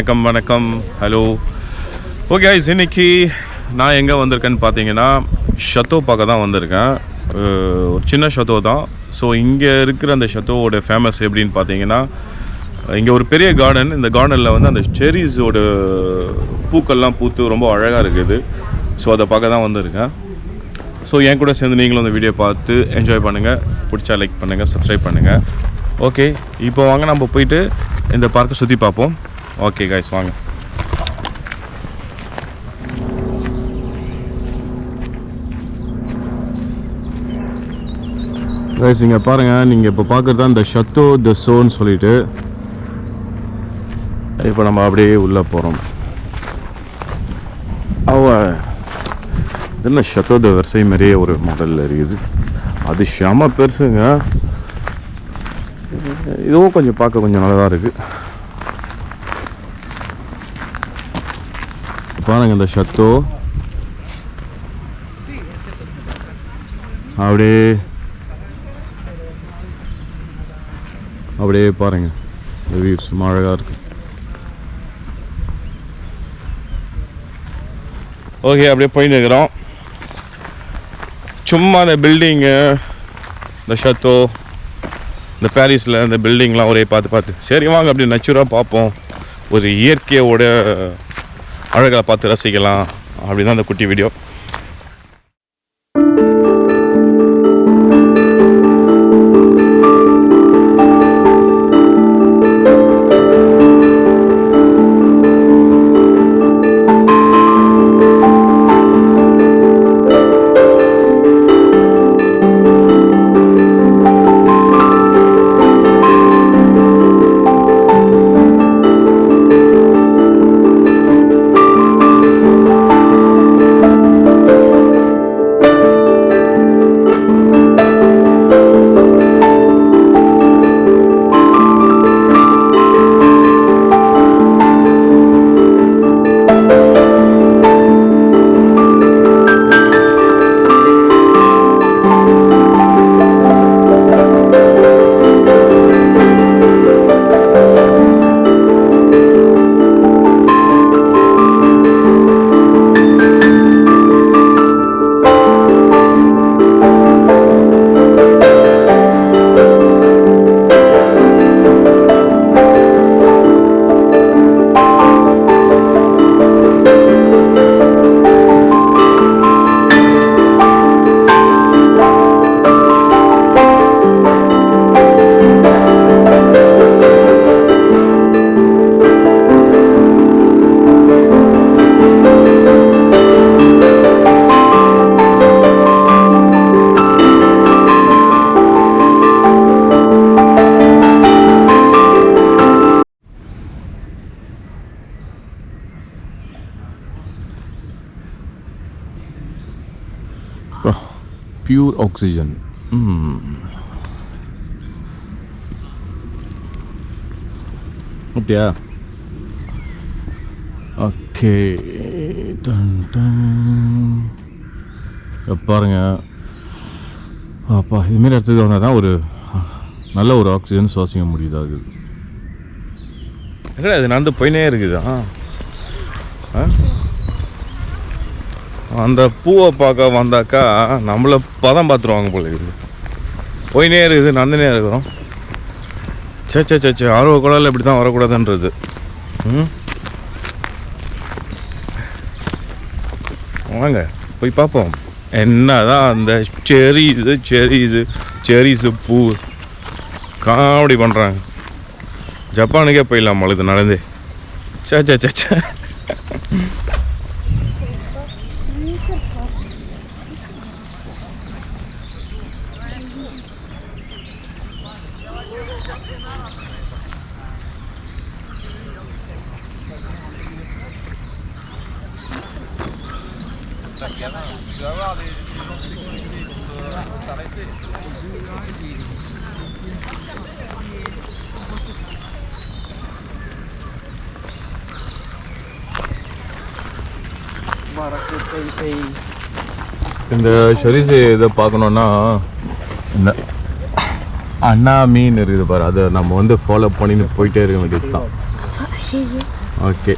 வணக்கம் வணக்கம். Hello okay ice இன்னைக்கு நான் எங்கே வந்திருக்கேன்னு பார்த்தீங்கன்னா ஷத்தோ பார்க்க தான் வந்திருக்கேன். ஒரு சின்ன ஷத்தோ தான். ஸோ இங்கே இருக்கிற அந்த ஷத்தோவோட ஃபேமஸ் எப்படின்னு பார்த்தீங்கன்னா இங்கே ஒரு பெரிய கார்டன் இந்த கார்டனில் வந்து அந்த செரிஸோட பூக்கள்லாம் பூத்து ரொம்ப அழகாக இருக்குது. ஸோ அதை பார்க்க தான் வந்திருக்கேன். ஸோ என் கூட சேர்ந்து நீங்களும் அந்த வீடியோ பார்த்து என்ஜாய் பண்ணுங்கள் பிடிச்சா லைக் பண்ணுங்கள் சப்ஸ்கிரைப் பண்ணுங்கள் ஓகே இப்போ வாங்க நம்ம போயிட்டு இந்த பார்க்கை சுற்றி பார்ப்போம். ஓகே காய்ஸ் வாங்க. கைஸ் இங்கே பாருங்கள் நீங்கள் இப்போ பார்க்குறது தான் இந்த ஷத்தோ த சோன்னு சொல்லிட்டு. இப்போ நம்ம அப்படியே உள்ளே போகிறோம் அவ என்ன ஷத்தோ த வரிசை மாதிரியே ஒரு மாடலில் இருக்குது. அது செம பெருசுங்க. இதுவும் கொஞ்சம் பார்க்க கொஞ்சம் நல்லா தான் இருக்குது பாருங்க இந்த ஷத்தோ அப்படியே அப்படியே பாருங்க. இந்த வியூ சும்மா அழகாக இருக்கு. ஓகே அப்படியே போயின்னு இருக்கிறோம். சும்மா இந்த பில்டிங்கு இந்த ஷத்தோ இந்த பாரிஸில் இந்த பில்டிங்லாம் ஒரே பார்த்து பார்த்து. சரி வாங்க அப்படி நச்சுராக பார்ப்போம். ஒரு இயற்கையோட அழகாக பார்த்து ரசிக்கலாம் அப்படி தான் அந்த குட்டி வீடியோ பியூர் ஆக்சிஜன் அப்படியா ஓகே பாருங்க. அப்பா இதுமாரி இடத்துக்கு வந்தால் தான் ஒரு நல்ல ஒரு ஆக்சிஜன் சுவாசிக்க முடியுதாகுது எங்கடா இது நடந்து போயினே இருக்குதா ஆ? அந்த பூவை பார்க்க வந்தாக்கா நம்மளை பதம் பார்த்துருவாங்க போல இருக்குது. போயினே இருக்குது நடந்துனே இருக்கிறோம் சே சே சே சே ஆர்வ குழாயில் இப்படி தான் வரக்கூடாதுன்றது. ம்? வாங்க போய் பார்ப்போம். என்ன தான் அந்த செரிஸு செரிஸு செரிஸு பூ. காமெடி பண்ணுறாங்க ஜப்பானுக்கே போயிடலாம் மழுது நடந்து. சே சே சே சே இந்த ஷரிசு இதை பார்க்கணுன்னா இந்த அண்ணா மீன் இருக்குது பாரு அதை நம்ம வந்து ஃபாலோ பண்ணின்னு போயிட்டே இருக்க வேண்டியது தான் ஓகே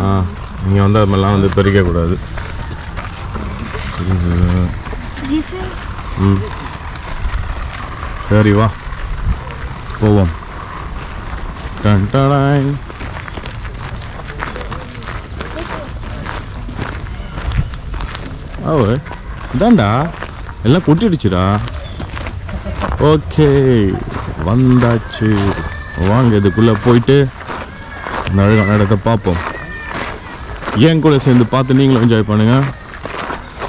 ஆ நீங்கள் வந்து அது மாதிரிலாம் வந்து பறிக்கக்கூடாது ம். சரி வா. போவோம். டன் டடாய். ஓ இதாண்டா எல்லாம் கொட்டிடுச்சுடா. ஓகே வந்தாச்சு. வாங்க இதுக்குள்ளே போயிட்டு அழகான இடத்த பார்ப்போம். என் கூட சேர்ந்து பார்த்து நீங்களும் என்ஜாய் பண்ணுங்க.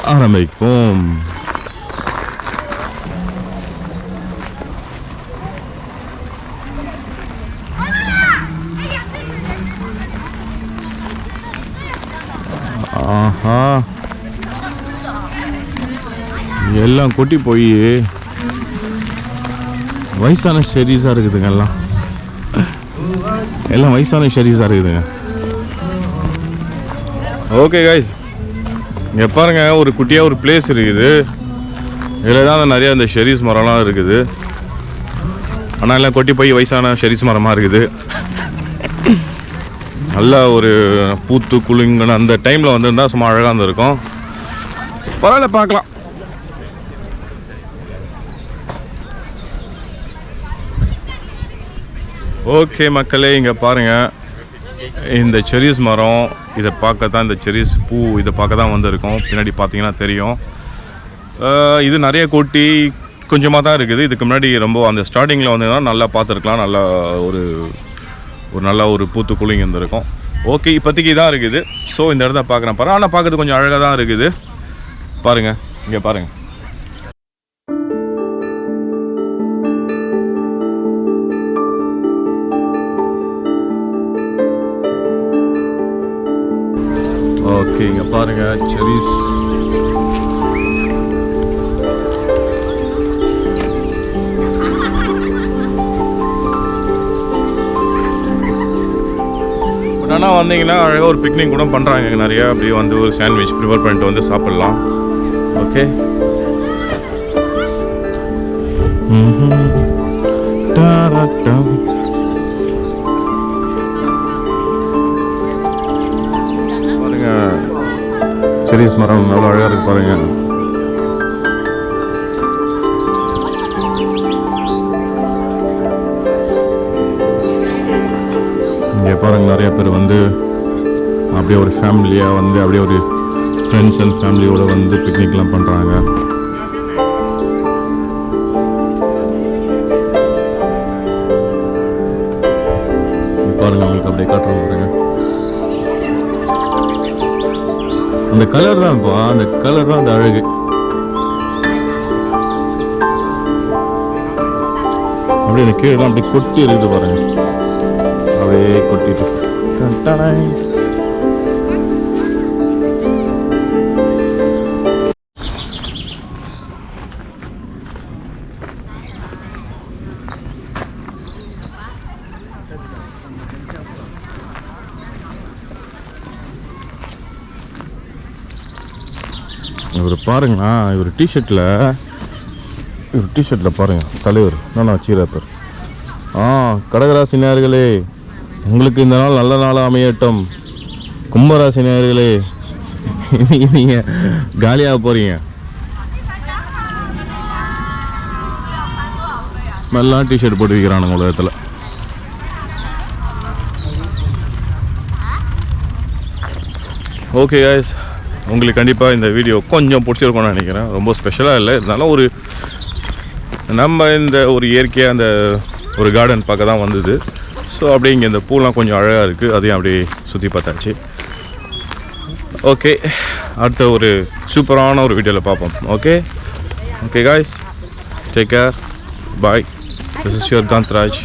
ஆரம்பிக்கும் ஆஹா. எல்லாம் கொட்டி போய். வயசான ஷெரீஸாக இருக்குதுங்க எல்லாம். எல்லாம் வயசான ஷெரீஸாக இருக்குதுங்க. ஓகே காய்ஸ் இங்கே பாருங்கள் ஒரு குட்டியாக ஒரு பிளேஸ் இருக்குது. இதில் தான் நிறைய இந்த ஷெரீஸ் மரம்லாம் இருக்குது. ஆனால் எல்லாம் கொட்டி போய் வயசான ஷெரீஸ் மரமாக இருக்குது. நல்லா ஒரு பூத்து குளிங்கன்னு அந்த டைமில் வந்திருந்தால் சும்மா அழகாக இருந்திருக்கும். பரவாயில்ல பார்க்கலாம். ஓகே மக்களே இங்கே பாருங்கள் இந்த செரிஸ் மரம் இதை பார்க்க தான் இந்த செரிஸ் பூ இதை பார்க்க தான் வந்திருக்கோம். பின்னாடி பார்த்தீங்கன்னா தெரியும். இது நிறைய கொட்டி கொஞ்சமாக தான் இருக்குது. இதுக்கு முன்னாடி ரொம்ப அந்த ஸ்டார்டிங்கில் வந்ததுன்னா நல்லா பார்த்துருக்கலாம். நல்லா ஒரு ஒரு நல்ல ஒரு பூத்து குளிங்க இருந்திருக்கும். ஓகே இப்போதைக்கு தான் இருக்குது. ஸோ இந்த இடத்த பார்க்குறேன் பாரு ஆனால் பார்க்குறது கொஞ்சம் அழகாக தான் இருக்குது. பாருங்கள் இங்கே பாருங்கள் ஓகே இங்கே பாருங்கள் செரிஸ் ஆனால் வந்தீங்கன்னா அழகாக ஒரு பிக்னிக் கூட பண்ணுறாங்க இங்கே நிறையா. அப்படியே வந்து ஒரு சாண்ட்விச் ப்ரிப்பேர் பண்ணிட்டு வந்து சாப்பிட்லாம். ஓகே ம் செரிஸ் மரம் எவ்வளோ அழகாக இருக்கு பாருங்க. இங்கே பாருங்க நிறைய பேர் வந்து அப்படியே ஒரு ஃபேமிலியாக வந்து அப்படியே ஒரு ஃப்ரெண்ட்ஸ் அண்ட் ஃபேமிலியோட வந்து பிக்னிக்லாம் பண்ணுறாங்க பாருங்க உங்களுக்கு அப்படியே காட்டுறோம். அந்த கலர் தான் இப்போ அந்த கலர் தான் அந்த அழகு. அப்படியே அந்த கீழே அப்படியே கொட்டி இருக்குது பாருங்க. அப்படியே கொட்டிட்டு இவர் பாருங்களா இவர் டிஷர்ட்டில் இவர் டிஷர்ட்டில் பாருங்கள் தலைவர் நான் சீராப்பர் ஆ கடகராசி நேயர்களே உங்களுக்கு இந்த நாள் நல்ல நாளாக அமையட்டும். கும்பராசி நேயர்களே நீங்கள் காலியாக போகிறீங்க நல்லா டிஷர்ட் போட்டு வைக்கிறானுங்க உலகத்தில். ஓகே காய்ஸ் உங்களுக்கு கண்டிப்பாக இந்த வீடியோ கொஞ்சம் பிடிச்சிருக்கும்னு நினைக்கிறேன். ரொம்ப ஸ்பெஷலாக இல்லை. இருந்தாலும் ஒரு நம்ம இந்த ஒரு இயற்கையாக அந்த ஒரு கார்டன் பார்க்க தான் வந்தது. ஸோ அப்படியே இங்கே இந்த பூலாம் கொஞ்சம் அழகாக இருக்குது அதையும் அப்படியே சுற்றி பார்த்தாச்சு. ஓகே அடுத்த ஒரு சூப்பரான ஒரு வீடியோவில் பார்ப்போம். Okay okay guys take care bye this is your Kanthraj